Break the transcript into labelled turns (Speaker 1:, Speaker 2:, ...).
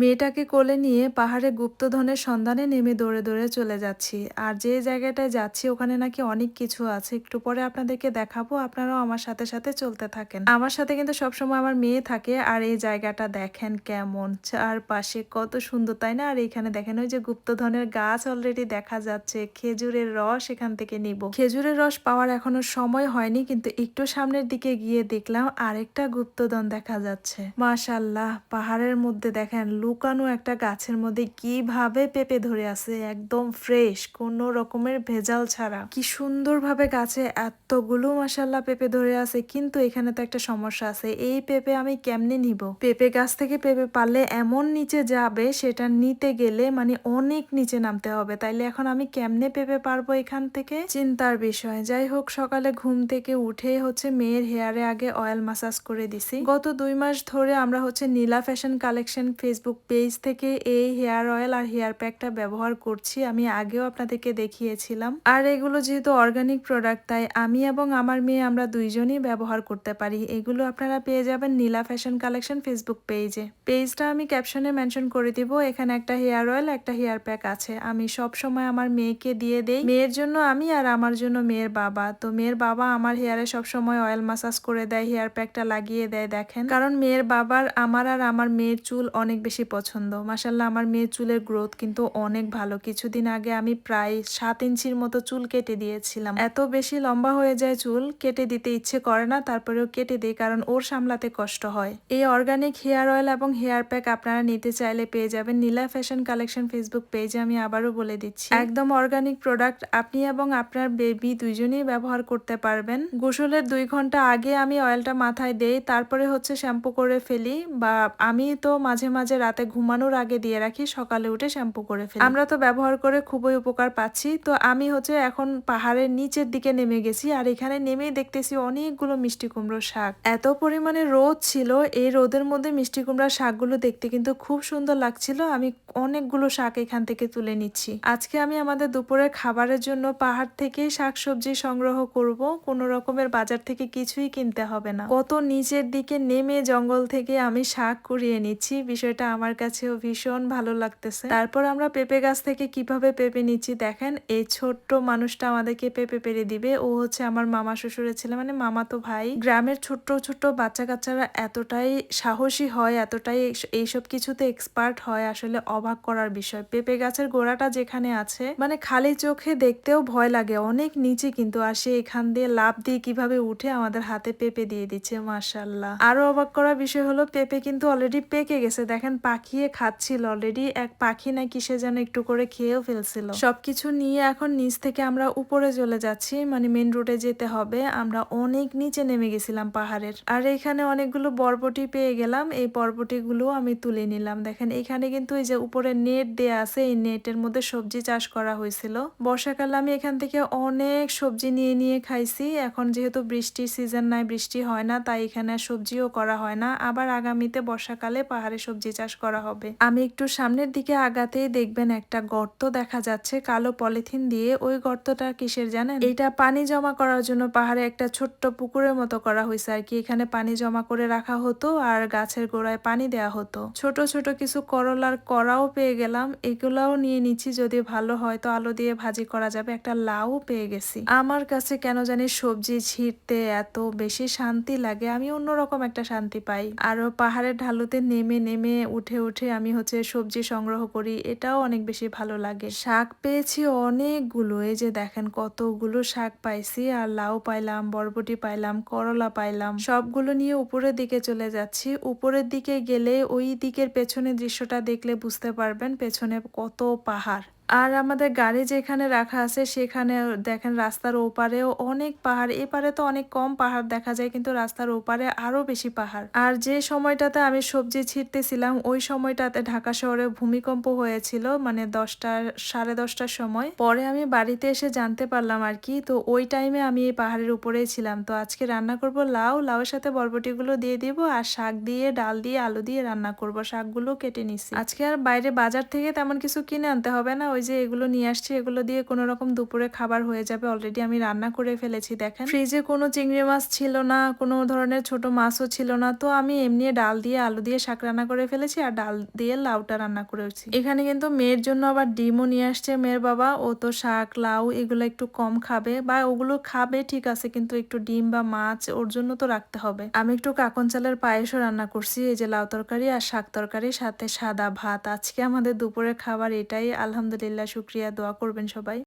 Speaker 1: মেয়েটাকে কোলে নিয়ে পাহাড়ে গুপ্তধনের সন্ধানে নেমে দৌড়ে দৌড়ে চলে যাচ্ছি। আর যে জায়গাটায় যাচ্ছি, ওখানে নাকি অনেক কিছু আছে। একটু পরে আপনাদেরকে দেখাবো, আপনারাও আমার সাথে সাথে চলতে থাকেন। আমার সাথে কিন্তু সবসময় আমার মেয়ে থাকে, আর এই জায়গাটা দেখেন কেমন চারপাশে কত সুন্দর, তাই না? আর এখানে দেখেন ওই যে গুপ্তধনের গাছ অলরেডি দেখা যাচ্ছে, খেজুরের রস এখান থেকে নিব। খেজুরের রস পাওয়ার এখনও সময় হয়নি, কিন্তু একটু সামনের দিকে গিয়ে দেখলাম আরেকটা গুপ্তধন দেখা যাচ্ছে। মাশাল্লাহ পাহাড়ের মধ্যে দেখেন লুকানো একটা গাছের মধ্যে কীভাবে পেঁপে ধরে আছে, একদম ফ্রেশ কোনো রকমের ভেজাল ছাড়া। কি সুন্দরভাবে গাছে এতগুলো মাশাল্লাহ পেঁপে ধরে আছে, কিন্তু এখানে তো একটা সমস্যা আছে, এই পেঁপে আমি কেমনে নিব? পেঁপে গাছ থেকে পেঁপে পারলে এমন নিচে যাবে, সেটা নিতে গেলে মানে অনেক নিচে নামতে হবে, তাইলে এখন আমি কেমনে পেঁপে পারব এখান থেকে? চিন্তার বিষয়। যাই হোক, সকালে ঘুম থেকে উঠে হচ্ছে মেয়ের হেয়ারে আগে অয়েল মাসাজ করে দিছি। গত দুই মাস ধরে আমরা হচ্ছে Nila fashion collection Facebook page থেকে এই হেয়ার অয়েল আর হেয়ার প্যাকটা ব্যবহার করছি, আমি আগেও আপনাদেরকে দেখিয়েছিলাম। আর এগুলো যেহেতু অর্গানিক প্রোডাক্ট তাই আমি এবং আমার মেয়ে আমরা দুইজনই ব্যবহার করতে পারি। এগুলো আপনারা পেয়ে যাবেন নীলা ফ্যাশন কালেকশন ফেসবুক পেজে। পেজটা আমি ক্যাপশনে মেনশন করে দিব, এখানে একটা হেয়ার অয়েল, একটা হেয়ার প্যাক আছে। আমি সব সময় আমার মেয়েকে দিয়ে দেই। মেয়ের জন্য আমি আর আমার জন্য মেয়ের বাবা। তো মেয়ের বাবা আমার হেয়ারে সব সময় অয়েল মাসাজ করে দেয়, হেয়ার প্যাকটা লাগিয়ে দেয়, দেখেন। কারণ মেয়ের বাবার, আমার আর আমার মেয়ের চুল অনেক বেশি পছন্দ। মাসাল্লাহ আমার মেয়ের চুলের গ্রোথ কিন্তু অনেক ভালো। কিছুদিন আগে আমি প্রায় সাত ইঞ্চির মতো চুল কেটে দিয়েছিলাম। এত বেশি লম্বা হয়ে যায় চুল, কেটে দিতে ইচ্ছে করে না, তারপরেও কেটে দিই কারণ ওর সামলাতে কষ্ট হয়। এই অর্গানিক হেয়ার অয়েল এবং হেয়ার প্যাক আপনারা নিতে চাইলে পেয়ে যাবেন নীলা ফ্যাশন কালেকশন ফেসবুক পেজে আমি আবারও বলে দিচ্ছি। একদম অর্গানিক প্রোডাক্ট আপনি এবং আপনার বেবি দুইজনেই ব্যবহার করতে পারবেন। গোসলের দুই ঘণ্টা আগে আমি অয়েলটা মাথায় দেই, তারপরে হচ্ছে শ্যাম্পু করে ফেলি বা আমি তো মাঝে মাঝে রাতে ঘুমানোর আগে দিয়ে রাখি, সকালে উঠে শ্যাম্পু করে ফেলি। আমরা তো ব্যবহার করে খুবই উপকার পাচ্ছি। তো আমি হচ্ছে এখন পাহাড়ের নিচের দিকে নেমে গেছি আর এখানে নেমেই দেখতেছি অনেকগুলো মিষ্টি কুমড়োর শাক। এত পরিমাণে রোদ ছিল, এই রোদের মধ্যে মিষ্টি কুমড়ার শাকগুলো দেখতে কিন্তু খুব সুন্দর লাগছিল। আমি অনেকগুলো শাক এখান থেকে তুলে নিচ্ছি। আজকে আমি আমাদের দুপুরের খাবারের জন্য পাহাড় থেকেই শাকসবজি সংগ্রহ করব। কোনো রকমের বাজার থেকে কিছুই কিনতে হবে না। কত নিচের দিকে নেমে জঙ্গল থেকে আমি শাক কুড়িয়ে নিচ্ছি। বিষয়টা আমার কাছেও ভীষণ ভালো লাগতেছে। তারপর আমরা পেঁপে গাছ থেকে কীভাবে পেঁপে নিচ্ছি দেখেন, এই ছোট্ট মানুষটা আমাদেরকে পেঁপে পেরে দিবে। ও হচ্ছে আমার মামা শ্বশুরের ছেলে মানে মামা তো ভাই। গ্রামের ছোট্ট ছোট্ট বাচ্চা কাচ্চারা এতটাই সাহসী হয়, এতটাই এইসব কিছুতে এক্সপার্ট হয়, আসলে অবাক করার বিষয়। পেঁপে গাছের গোড়াটা যেখানে আছে মানে খালি চোখে দেখতেও ভয় লাগে, অনেক নিচে কিন্তু। আর সে এখান দিয়ে লাভ দিয়ে কীভাবে উঠে আমাদের হাতে পেঁপে দিয়ে দিচ্ছে মাশাল্লাহ আরও অবাক করার বিষয় হলো, পেঁপে কিন্তু অলরেডি পেকে গেছে। দেখেন পাখিয়ে খাচ্ছিল অলরেডি এক পাখি না কিসে যেন একটু করে খেয়েও ফেলছিল। সবকিছু নিয়ে এখন নিচ থেকে আমরা উপরে চলে যাচ্ছি। মানে মেন রোডে যেতে হবে। আমরা অনেক নিচে নেমে গেছিলাম পাহাড়ের। আর এখানে অনেকগুলো বরবটি পেয়ে গেলাম। এই বরবটি গুলো আমি তুলে নিলাম। দেখেন, এখানে কিন্তু এই যে উপরে নেট দেয়া আছে, এই নেটের মধ্যে সবজি চাষ করা হয়েছিল। বর্ষাকালে আমি এখান থেকে অনেক সবজি নিয়ে নিয়ে খাইছি। এখন যেহেতু বৃষ্টির সিজন নাই, বৃষ্টি হয় না, তাই এখানে সবজিও করা হয় না। আবার আগামীতে বর্ষাকালে পাহাড়ে সবজি চাষ করা হবে। আমি একটু সামনের দিকে আগাতেই দেখবেন একটা গর্ত দেখা যাচ্ছে কালো পলিথিন দিয়ে। ওই গর্তটা কিসের জানেন? এটা পানি জমা করার জন্য পাহাড়ে একটা ছোট্ট পুকুরের মতো করা হয়েছে আর কি। এখানে পানি জমা করে রাখা হতো আর গাছের গোড়ায় পানি দেয়া হতো। ছোট ছোট কিছু করলার করাও পেয়ে গেলাম। এগুলাও নিয়ে নিচ্ছি, যদি ভালো হয় তো আলু দিয়ে ভাজি করা যাবে। একটা লাউ পেয়ে গেছি। আমার কাছে কেন জানি সবজি ছিঁড়তে এত বেশি শান্তি লাগে। আমি অন্যরকম একটা শান্তি পাই। আরও পাহাড়ের ঢালুতে নেমে নেমে উঠে উঠে উঠে আমি হচ্ছে সবজি সংগ্রহ করি, এটাও অনেক বেশি ভালো লাগে। শাক পেয়েছি অনেকগুলো, এই যে দেখেন কতগুলো শাক পাইছি, আর লাউ পাইলাম, বরবটি পাইলাম, করলা পাইলাম, সবগুলো নিয়ে উপরের দিকে চলে যাচ্ছি। উপরের দিকে গেলে ওই দিকের পেছনে দৃশ্যটা দেখলে বুঝতে পারবেন, পেছনে কত পাহাড়। আর আমাদের গাড়ি যেখানে রাখা আছে, সেখানে দেখেন রাস্তার ওপারেও অনেক পাহাড়। এপারে তো অনেক কম পাহাড় দেখা যায়, কিন্তু রাস্তার ওপারে আরও বেশি পাহাড়। আর যে সময়টাতে আমি সবজি ছিঁড়তেছিলাম ওই সময়টাতে ঢাকা শহরে ভূমিকম্প হয়েছিল মানে দশটার সাড়ে দশটার সময়। পরে আমি বাড়িতে এসে জানতে পারলাম আর কি, তো ওই টাইমে আমি এই পাহাড়ের উপরেই ছিলাম। তো আজকে রান্না করব লাউ, লাউয়ের সাথে বরবটিগুলো দিয়ে দিব, আর শাক দিয়ে, ডাল দিয়ে, আলু দিয়ে রান্না করব। শাকগুলো কেটে নিছি। আজকে আর বাইরে বাজার থেকে তেমন কিছু কিনে আনতে হবে না ওই যে এগুলো নিয়ে আসছি, এগুলো দিয়ে কোনো রকম দুপুরে খাবার হয়ে যাবে। অলরেডি আমি রান্না করে ফেলেছি, দেখেন। ফ্রিজে কোনো চিংড়ি মাছ ছিল না, কোনো ধরনের ছোট মাছও ছিল না। তো আমি এমনি ডাল দিয়ে, আলু দিয়ে শাক রান্না করে ফেলেছি আর ডাল দিয়ে লাউটা রান্না করেছি। এখানে কিন্তু মেয়ের জন্য আবার ডিমও নিয়ে আসছে মেয়ের বাবা। ও তো শাক, লাউ, এগুলো একটু কম খাবে বা ওগুলো খাবে, ঠিক আছে, কিন্তু একটু ডিম বা মাছ ওর জন্য তো রাখতে হবে। আমি একটু কাকন চালের পায়েসও রান্না করছি, এই যে লাউ তরকারি আর শাক তরকারি, সাথে সাদা ভাত। আজকে আমাদের দুপুরের খাবার এটাই আলহামদুলিল্লাহ শুক্রিয়া দোয়া করবেন সবাই।